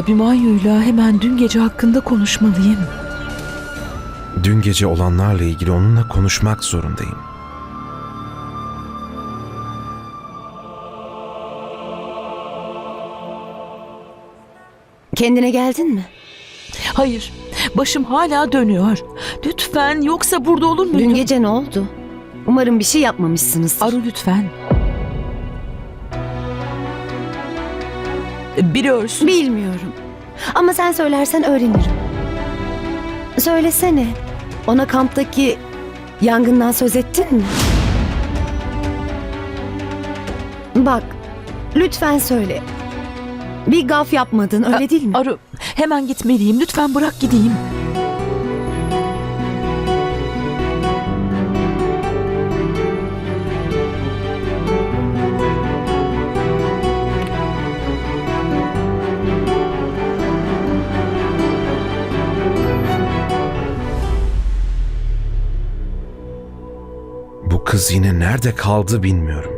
Abimanyu'yla hemen dün gece hakkında konuşmalıyım. Dün gece olanlarla ilgili onunla konuşmak zorundayım. Kendine geldin mi? Hayır, başım hala dönüyor. Lütfen yoksa burada olur muydun? Dün gece ne oldu? Umarım bir şey yapmamışsınız. Aru lütfen. Biliyorsun. Bilmiyorum. Ama sen söylersen öğrenirim. Söylesene. Ona kamptaki yangından söz ettin mi? Bak, lütfen söyle. Bir gaf yapmadın, öyle değil mi? Aru, hemen gitmeliyim. Lütfen bırak gideyim. Kız yine nerede kaldı bilmiyorum.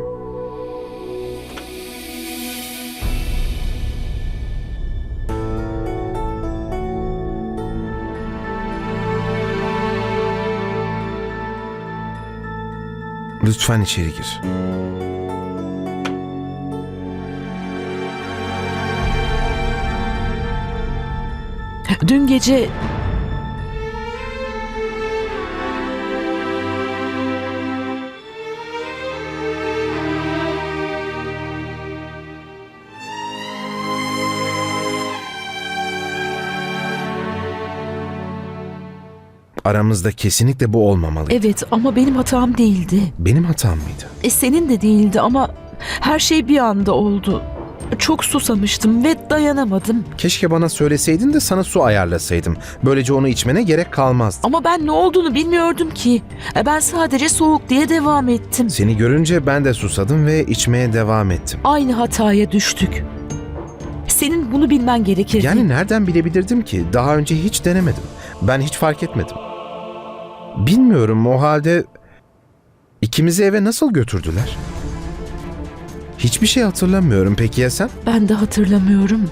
Lütfen içeri gir. Dün gece Aramızda kesinlikle bu olmamalıydı. evet ama benim hatam değildi. Benim hatam mıydı? E, senin de değildi ama her şey bir anda oldu. Çok susamıştım ve dayanamadım. Keşke bana söyleseydin de sana su ayarlasaydım. Böylece onu içmene gerek kalmazdı. Ama ben ne olduğunu bilmiyordum ki. E, Ben sadece soğuk diye devam ettim. Seni görünce ben de susadım ve içmeye devam ettim. Aynı hataya düştük. Senin bunu bilmen gerekirdi. Yani nereden bilebilirdim ki? Daha önce hiç denemedim. Ben hiç fark etmedim. Bilmiyorum o halde ikimizi eve nasıl götürdüler? Hiçbir şey hatırlamıyorum. Peki ya sen? Ben de hatırlamıyorum.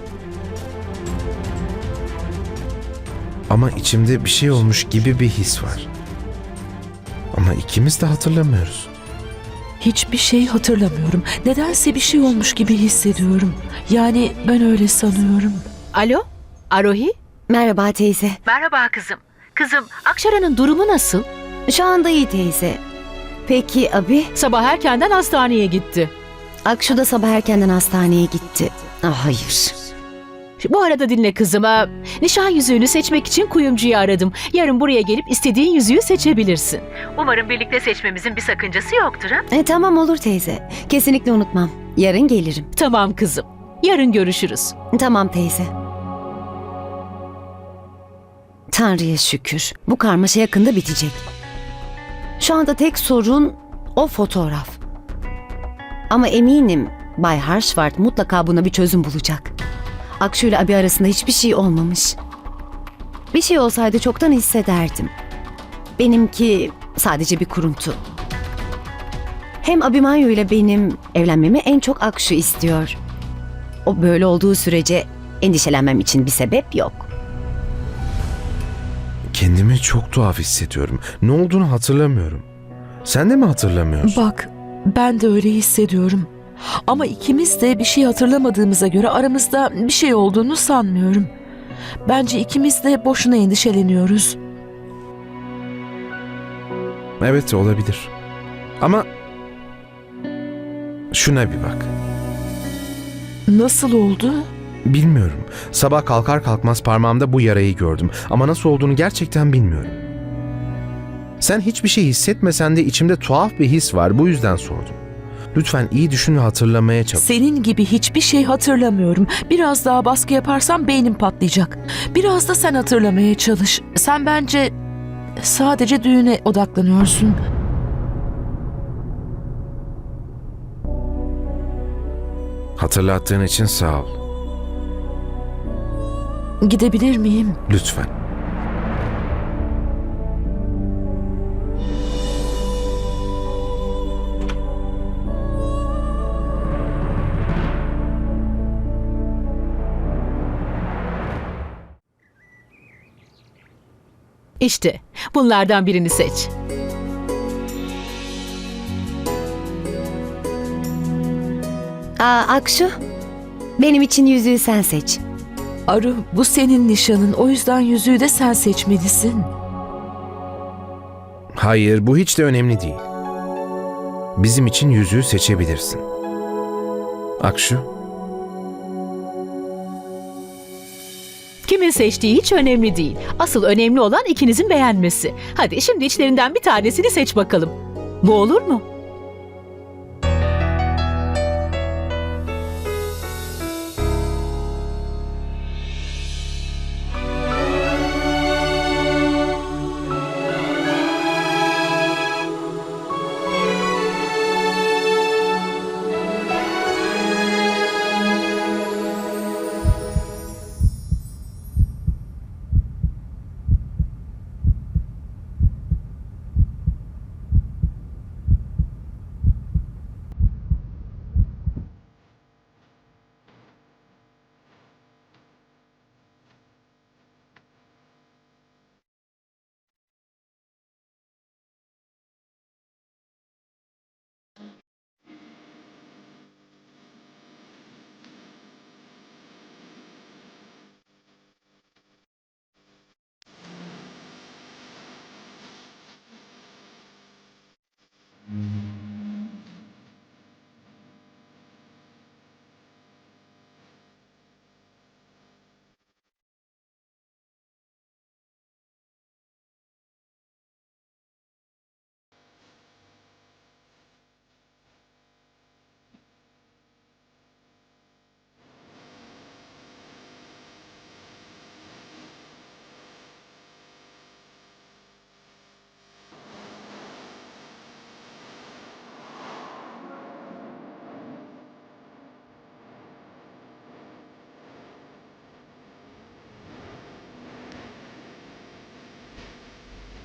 Ama içimde bir şey olmuş gibi bir his var. Ama ikimiz de hatırlamıyoruz. Hiçbir şey hatırlamıyorum. Nedense bir şey olmuş gibi hissediyorum. Yani ben öyle sanıyorum. Alo, Arohi? Merhaba teyze. Merhaba kızım. Kızım, Akşara'nın durumu nasıl? Şu anda iyi teyze. Peki abi? Sabah erkenden hastaneye gitti. Akşu da sabah erkenden hastaneye gitti. Ah, hayır. Bu arada dinle kızım. ha. Nişan yüzüğünü seçmek için kuyumcuyu aradım. Yarın buraya gelip istediğin yüzüğü seçebilirsin. Umarım birlikte seçmemizin bir sakıncası yoktur ha? E, tamam olur teyze. Kesinlikle unutmam. Yarın gelirim. Tamam kızım. Yarın görüşürüz. Tamam teyze. Tanrı'ya şükür. Bu karmaşa yakında bitecek. Şu anda tek sorun o fotoğraf. Ama eminim Bay Harshvart mutlaka buna bir çözüm bulacak. Akşu ile abi arasında hiçbir şey olmamış. Bir şey olsaydı çoktan hissederdim. Benimki sadece bir kuruntu. Hem Abimanyu ile benim evlenmemi en çok Akşu istiyor. O böyle olduğu sürece endişelenmem için bir sebep yok. Kendimi çok tuhaf hissediyorum. Ne olduğunu hatırlamıyorum. Sen de mi hatırlamıyorsun? Bak, ben de öyle hissediyorum. Ama ikimiz de bir şey hatırlamadığımıza göre aramızda bir şey olduğunu sanmıyorum. Bence ikimiz de boşuna endişeleniyoruz. Evet olabilir. Ama şuna bir bak. Nasıl oldu? Bilmiyorum. Sabah kalkar kalkmaz parmağımda bu yarayı gördüm. Ama nasıl olduğunu gerçekten bilmiyorum. Sen hiçbir şey hissetmesen de içimde tuhaf bir his var. Bu yüzden sordum. Lütfen iyi düşün ve hatırlamaya çalış. Senin gibi hiçbir şey hatırlamıyorum. Biraz daha baskı yaparsam beynim patlayacak. Biraz da sen hatırlamaya çalış. Sen bence sadece düğüne odaklanıyorsun. Hatırlattığın için sağ ol. Gidebilir miyim? Lütfen. İşte bunlardan birini seç. Aa Akşu, benim için yüzüğü sen seç. Aru bu senin nişanın o yüzden yüzüğü de sen seçmelisin. Hayır, bu hiç de önemli değil. Bizim için yüzüğü seçebilirsin. Akşu, Kimin seçtiği hiç önemli değil. Asıl önemli olan ikinizin beğenmesi. Hadi şimdi içlerinden bir tanesini seç bakalım. Bu olur mu?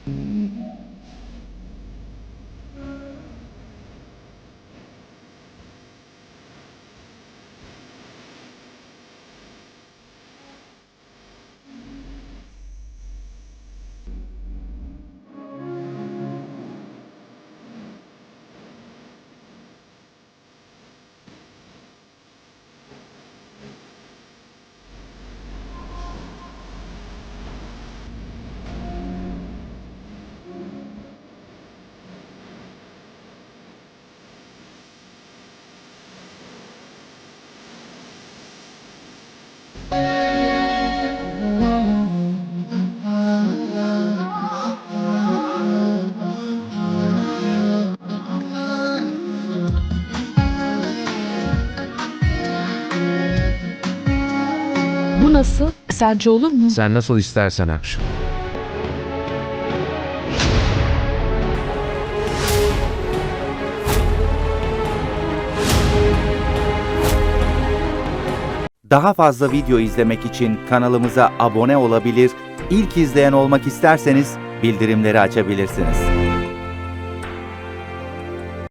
Bu nasıl? Sence olur mu? sen nasıl istersen Akşu. Daha fazla video izlemek için kanalımıza abone olabilir, ilk izleyen olmak isterseniz bildirimleri açabilirsiniz.